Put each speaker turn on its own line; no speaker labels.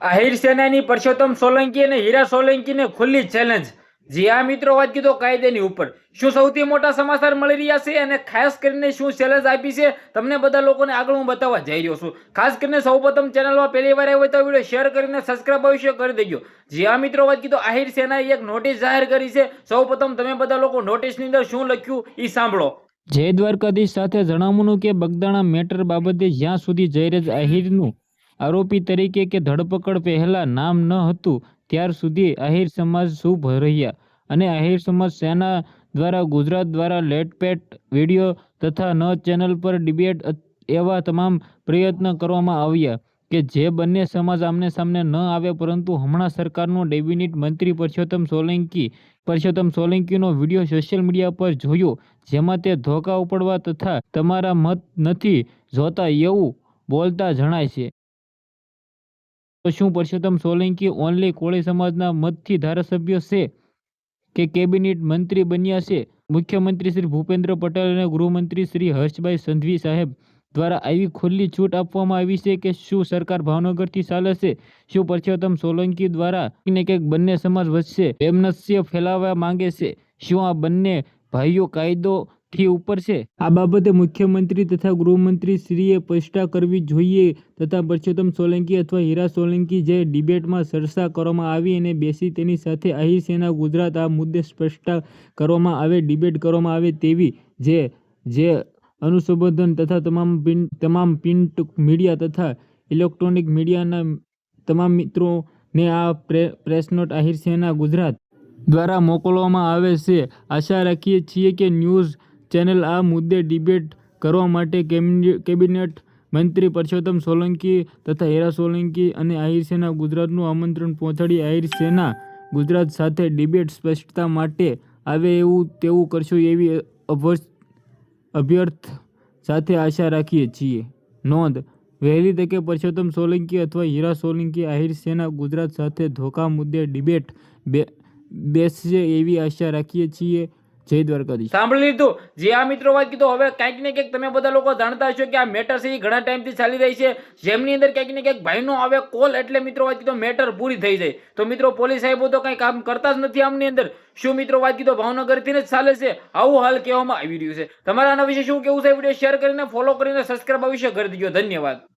આહિર સેનાની પરસોત્તમ સોલંકી અને હીરા સોલંકીને ખુલ્લી ચેલેન્જ જી આ મિત્રો, વાત કીધો કાયદાની ઉપર. શું સૌથી મોટા સમાચાર મળી રહ્યા છે અને ખાસ કરીને શું ચેલેન્જ આપી છે? તમને બધા લોકોને આગળ હું બતાવવા જઈ રહ્યો છું. ખાસ કરીને સૌપ્રથમ ચેનલમાં પહેલી વાર આવ્યો તો વીડિયો શેર કરીને સબસ્ક્રાઈબ અવશ્ય કરી દેજો. જી આ મિત્રો, વાત કીધો આહિર સેનાએ એક નોટિસ જાહેર કરી છે. સૌપ્રથમ તમે બધા લોકો નોટિસની અંદર શું લખ્યું એ સાંભળો.
જય દ્વારકાધીશ સાથે જણાવવાનું કે બગદાણા મેટર બાબતે જ્યાં સુધી જયરાજ આહિરનું આરોપી તરીકે કે ધરપકડ પહેલાં નામ ન હતું, ત્યાર સુધી આહિર સમાજ શુભ રહ્યા અને આહિર સમાજ સેના દ્વારા, ગુજરાત દ્વારા લેટપેટ વીડિયો તથા ન ચેનલ પર ડિબેટ એવા તમામ પ્રયત્ન કરવામાં આવ્યા કે જે બંને સમાજ આમને સામને ન આવે પરંતુ હમણાં સરકારનો ડેબિનેટ મંત્રી પરસોત્તમ સોલંકી, પરસોત્તમ સોલંકીનો વીડિયો સોશિયલ મીડિયા પર જોયો, જેમાં તે ધોકા ઉપડવા તથા તમારા મત નથી જોતા એવું બોલતા જણાય છે. તો શું પરસોત્તમ સોલંકી ઓનલી કોળી સમાજના મતથી ધારાસભ્ય છે કે કેબિનેટ મંત્રી બન્યા છે? મુખ્યમંત્રી શ્રી ભૂપેન્દ્ર પટેલ અને ગૃહમંત્રી શ્રી હર્ષભાઈ સંઘવી સાહેબ દ્વારા આવી ખુલ્લી છૂટ આપવામાં આવી છે કે શું સરકાર ભાવનગરથી ચાલે છે શું પરસોત્તમ સોલંકી દ્વારા ને કંઈક બંને સમાજ વધશે વેમનસ્ય ફેલાવવા માંગે છે. શું આ બંને ભાઈઓ કાયદોથી ઉપર છે. આ બાબતે મુખ્યમંત્રી તથા ગૃહમંત્રી શ્રીએ સ્પષ્ટતા કરવી જોઈએ તથા પરસોત્તમ સોલંકી અથવા હીરા સોલંકી જે ડિબેટમાં ચર્ચા કરવામાં આવી અને બેસી તેની સાથે અહીં સેના ગુજરાત આ મુદ્દે સ્પષ્ટતા કરવામાં આવે, ડિબેટ કરવામાં આવે તેવી જે જે અનુસંબોધન તથા તમામ પિન, તમામ પ્રિન્ટ મીડિયા તથા ઇલેક્ટ્રોનિક મીડિયાના તમામ મિત્રોને આ પ્રે, પ્રેસ નોટ આહિર સેના ગુજરાત દ્વારા મોકલવામાં આવે છે. આશા રાખીએ છીએ કે ન્યૂઝ ચેનલ આ મુદ્દે ડિબેટ કરવા માટે કેબિને- કેબિનેટ મંત્રી પરસોત્તમ સોલંકી તથા હેરા સોલંકી અને આહિર સેના ગુજરાતનું આમંત્રણ પહોંચાડી આહિર સેના ગુજરાત સાથે ડિબેટ સ્પષ્ટતા માટે આવે એવું તેવું કરશું એવી અભ્યર્થ સાથે આશા રાખીએ છીએ. નોંધ, વહેલી તકે પરસોત્તમ સોલંકી અથવા હીરા સોલંકી આહિર સેના ગુજરાત સાથે ધોકા મુદ્દે ડિબેટ બે, બેસશે એવી આશા રાખીએ છીએ. જય દ્વારકાધીશ
સાંભળી લીધું. જે આ મિત્રો વાત કીધું, હવે કંઈક ને કંઈક તમે બધા લોકો જાણતા હશો કે આ મેટર છે, એ ઘણા ટાઈમથી ચાલી રહી છે. જેમની અંદર કંઈક ને કંઈક ભાઈનો આવે કોલ એટલે મિત્રો વાત કીધો, મેટર પૂરી થઈ જાય. તો મિત્રો, પોલીસ સાહેબો તો કંઈ કામ કરતા જ નથી આમની અંદર. શું મિત્રો વાત કીધો, ભાવનગરથી જ ચાલે છે? આવું હાલ કહેવામાં આવી રહ્યું છે. તમારા આના વિશે શું કેવું છે? વીડિયો શેર કરીને ફોલો કરીને સબસ્ક્રાઇબ અવશ્ય કરી દીજો. ધન્યવાદ.